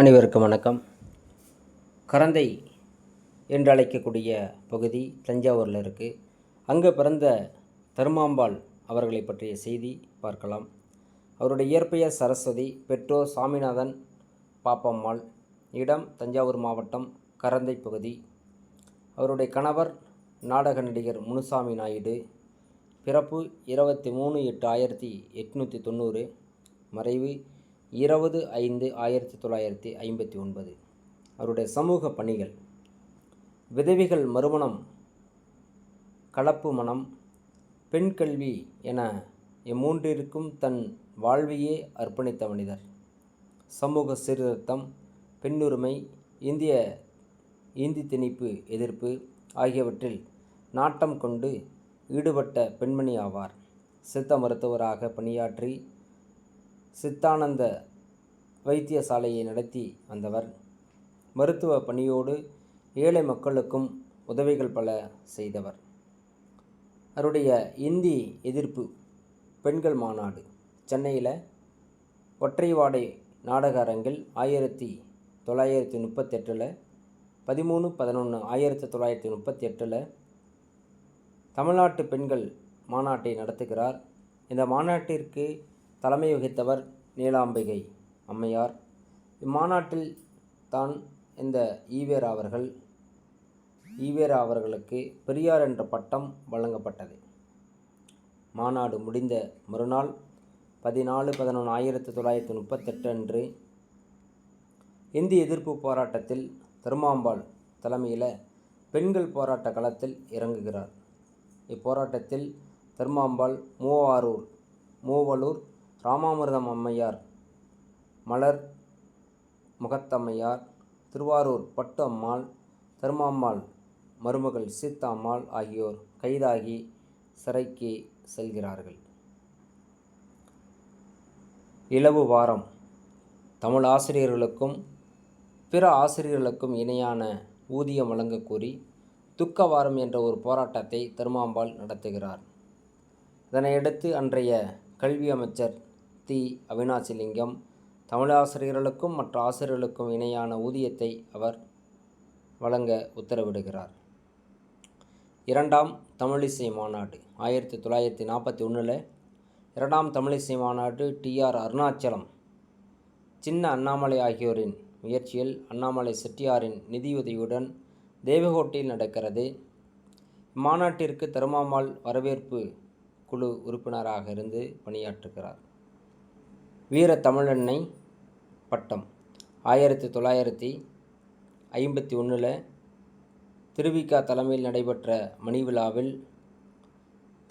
அனைவருக்கும் வணக்கம். கரந்தை என்று அழைக்கக்கூடிய பகுதி தஞ்சாவூரில் இருக்குது அங்கே பிறந்த தருமாம்பாள் அவர்களை பற்றிய செய்தி பார்க்கலாம். அவருடைய இயற்பெயர் சரஸ்வதி பெற்றோர் சாமிநாதன் பாப்பம்மாள். இடம் தஞ்சாவூர் மாவட்டம் கரந்தை பகுதி. அவருடைய கணவர் நாடக நடிகர் முனுசாமி நாயுடு. பிறப்பு இருபத்தி மூணு எட்டு ஆயிரத்தி எட்நூற்றி தொண்ணூறு. மறைவு இருபது ஐந்து ஆயிரத்தி தொள்ளாயிரத்தி ஐம்பத்தி ஒன்பது. அவருடைய சமூக பணிகள். விதவிகள் மறுமணம் கலப்பு மனம் பெண் கல்வி என இம்மூன்றிற்கும் தன் வாழ்வையே அர்ப்பணித்த மனிதர். சமூக சீர்திருத்தம் பெண்ணுரிமை இந்திய இந்தி திணிப்பு எதிர்ப்பு ஆகியவற்றில் நாட்டம் கொண்டு ஈடுபட்ட பெண்மணி ஆவார். சித்த மருத்துவராக பணியாற்றி சித்தானந்த வைத்தியசாலையை நடத்தி வந்தவர். மருத்துவ பணியோடு ஏழை மக்களுக்கும் உதவிகள் பல செய்தவர். அவருடைய இந்தி எதிர்ப்பு பெண்கள் மாநாடு சென்னையில் ஒற்றைவாடை நாடக அரங்கில் ஆயிரத்தி தொள்ளாயிரத்தி முப்பத்தெட்டில் பதிமூணு பதினொன்று ஆயிரத்தி தொள்ளாயிரத்தி முப்பத்தி எட்டில் தமிழ்நாட்டு பெண்கள் மாநாட்டை நடத்துகிறார். இந்த மாநாட்டிற்கு தலைமை வகித்தவர் நீலாம்பிகை அம்மையார். இம்மாநாட்டில் தான் இந்த ஈவேரா அவர்கள் ஈவேரா அவர்களுக்கு பெரியார் என்ற பட்டம் வழங்கப்பட்டது. மாநாடு முடிந்த மறுநாள் பதினாலு பதினொன்று ஆயிரத்தி தொள்ளாயிரத்தி முப்பத்தெட்டு அன்று இந்தி எதிர்ப்பு போராட்டத்தில் திருமாம்பாள் தலைமையில் பெண்கள் போராட்ட களத்தில் இறங்குகிறார். இப்போராட்டத்தில் திருமாம்பாள் மூவாரூர் மூவலூர் ராமாமிர்தம் அம்மையார் மலர் முகத்தம்மையார் திருவாரூர் பட்டு அம்மாள் தருமாம்மாள் மருமகள் சீத்தாம்மாள் ஆகியோர் கைதாகி சிறைக்கு செல்கிறார்கள். இலவு வாரம். தமிழ் ஆசிரியர்களுக்கும் பிற ஆசிரியர்களுக்கும் இணையான ஊதியம் வழங்கக்கூறி துக்க வாரம் என்ற ஒரு போராட்டத்தை திருமாம்பாள் நடத்துகிறார். இதனையடுத்து அன்றைய கல்வி அமைச்சர் தி அவினாசிலிங்கம் தமிழாசிரியர்களுக்கும் மற்ற ஆசிரியர்களுக்கும் இணையான ஊதியத்தை அவர் வழங்க உத்தரவிடுகிறார். இரண்டாம் தமிழிசை மாநாடு ஆயிரத்தி தொள்ளாயிரத்தி நாற்பத்தி ஒன்றில் இரண்டாம் தமிழிசை மாநாடு டிஆர் அருணாச்சலம் சின்ன அண்ணாமலை ஆகியோரின் முயற்சியில் அண்ணாமலை செட்டியாரின் நிதியுதவியுடன் தேவகோட்டையில் நடக்கிறது. மாநாட்டிற்கு தருமாமால் வரவேற்பு குழு உறுப்பினராக இருந்து பணியாற்றுகிறார். வீர தமிழன்னை பட்டம். ஆயிரத்தி தொள்ளாயிரத்தி ஐம்பத்தி ஒன்றில் திருவிக்கா தலைமையில் நடைபெற்ற மணி விழாவில்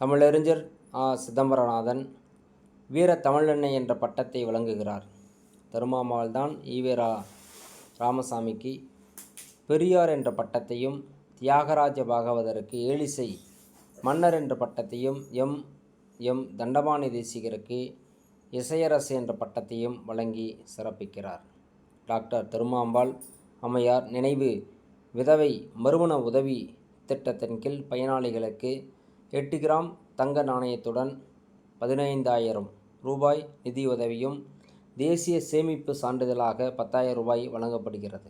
தமிழறிஞர் ஆ. சிதம்பரநாதன் வீர தமிழெண்ணெய் என்ற பட்டத்தை வழங்குகிறார். தருமாமால் தான் ஈவேரா ராமசாமிக்கு பெரியார் என்ற பட்டத்தையும் தியாகராஜ பாகவதருக்கு ஏலிசை மன்னர் என்ற பட்டத்தையும் எம். எம். தண்டபாணி தேசிகருக்கு இசையரசு என்ற பட்டத்தையும் வழங்கி சிறப்பிக்கிறார். டாக்டர் திருமாம்பாள் அம்மையார் நினைவு விதவை மறுமண உதவி திட்டத்தின் கீழ் பயனாளிகளுக்கு எட்டு கிராம் தங்க நாணயத்துடன் பதினைந்தாயிரம் ரூபாய் நிதியுதவியும் தேசிய சேமிப்பு சான்றிதழாக பத்தாயிரம் ரூபாய் வழங்கப்படுகிறது.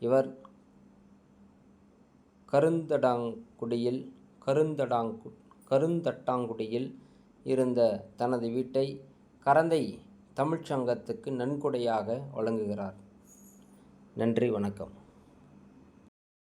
இவர் கருந்தடாங்குடியில் கருந்தடாங்கு கருந்தட்டாங்குடியில் இருந்த தனது வீட்டை கரந்தை தமிழ்ச்சங்கத்துக்கு நன்கொடையாக வழங்குகிறார். நன்றி வணக்கம்.